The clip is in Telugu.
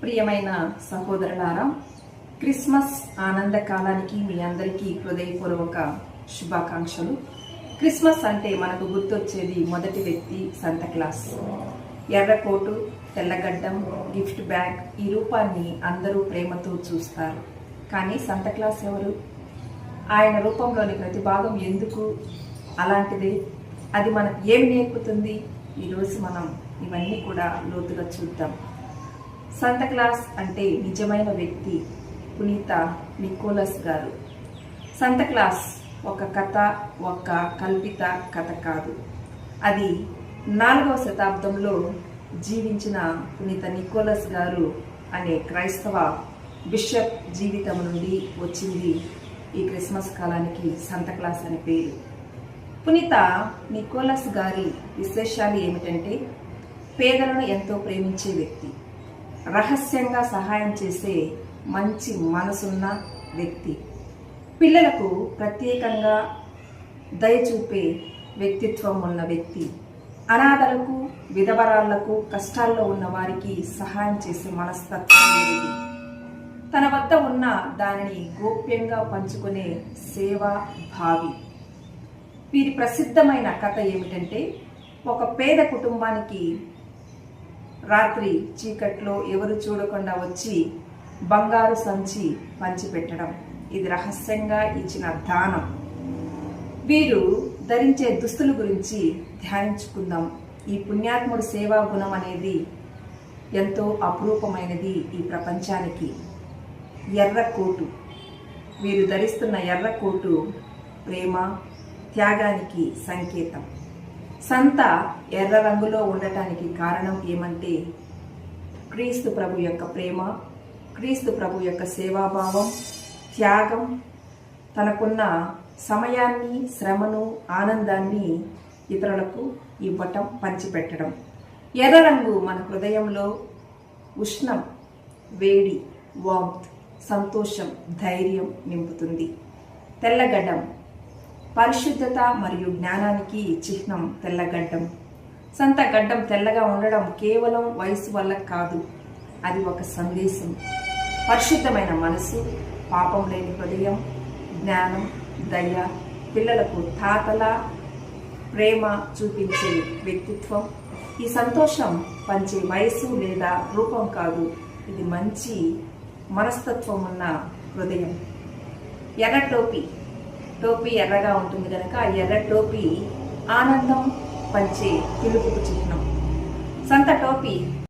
ప్రియమైన సహోదరులారా క్రిస్మస్ ఆనంద కాలానికి మీ అందరికీ హృదయపూర్వక శుభాకాంక్షలు. క్రిస్మస్ అంటే మనకు గుర్తొచ్చేది మొదటి వ్యక్తి సంతక్లాస్ ఎర్రకోటు తెల్లగడ్డం గిఫ్ట్ బ్యాగ్ ఈ రూపాన్ని అందరూ ప్రేమతో చూస్తారు. కానీ సంతక్లాస్ ఎవరు? ఆయన రూపంలోని ప్రతి భాగం ఎందుకు అలాంటిది? అది మనకు ఏమి నేర్పుతుంది? ఈరోజు మనం ఇవన్నీ కూడా లోతుగా చూద్దాం. సంతక్లాస్ అంటే నిజమైన వ్యక్తి పునీత నికోలస్ గారు. సంతక్లాస్ ఒక కథ ఒక కల్పిత కథ కాదు. అది నాలుగవ శతాబ్దంలో జీవించిన పునీత నికోలస్ గారు అనే క్రైస్తవ బిషప్ జీవితం నుండి వచ్చింది ఈ క్రిస్మస్ కాలానికి సంతక్లాస్ అనే పేరు. పునీత నికోలస్ గారి విశేషాలు ఏమిటంటే పేదలను ఎంతో ప్రేమించే వ్యక్తి. రహస్యంగా సహాయం చేసే మంచి మనసున్న వ్యక్తి. పిల్లలకు ప్రత్యేకంగా దయ చూపే వ్యక్తిత్వం ఉన్న వ్యక్తి. అనాథలకు విధవరాళ్ళకు కష్టాల్లో ఉన్న వారికి సహాయం చేసే మనస్తత్వం తన వద్ద ఉన్న దానిని గోప్యంగా పంచుకునే సేవా భావి. వీరి ప్రసిద్ధమైన కథ ఏమిటంటే ఒక పేద కుటుంబానికి రాత్రి చీకట్లో ఎవరు చూడకుండా వచ్చి బంగారు సంచి పంచిపెట్టడం. ఇది రహస్యంగా ఇచ్చిన దానం. వీరు ధరించే దుస్తుల గురించి ధ్యానించుకుందాం. ఈ పుణ్యాత్ముడు సేవా గుణం అనేది ఎంతో అపురూపమైనది ఈ ప్రపంచానికి. ఎర్ర కోటు. వీరు ధరిస్తున్న ఎర్ర కోటు ప్రేమ త్యాగానికి సంకేతం. సంత ఎర్ర రంగులో ఉండటానికి కారణం ఏమంటే క్రీస్తు ప్రభు యొక్క ప్రేమ క్రీస్తు ప్రభు యొక్క సేవాభావం త్యాగం తనకున్న సమయాన్ని శ్రమను ఆనందాన్ని ఇతరులకు ఇవ్వటం పంచిపెట్టడం. ఎర్ర రంగు మన హృదయంలో ఉష్ణం వేడి వామ్త్ సంతోషం ధైర్యం నింపుతుంది. తెల్లగడ్డం పరిశుద్ధత మరియు జ్ఞానానికి చిహ్నం తెల్లగడ్డం. సంత గడ్డం తెల్లగా ఉండడం కేవలం వయసు వల్ల కాదు. అది ఒక సందేశం. పరిశుద్ధమైన మనసు పాపం లేని హృదయం జ్ఞానం దయ పిల్లలకు తాతల ప్రేమ చూపించే వ్యక్తిత్వం. ఈ సంతోషం పంచే వయసు లేదా రూపం కాదు. ఇది మంచి మనస్తత్వం ఉన్న హృదయం. ఎర్ర టోపీ టోపీ ఎర్రగా ఉంటుంది కనుక ఆ ఎర్ర టోపీ ఆనందం పంచే పిలుపుకు చిహ్నం. సంత టోపీ.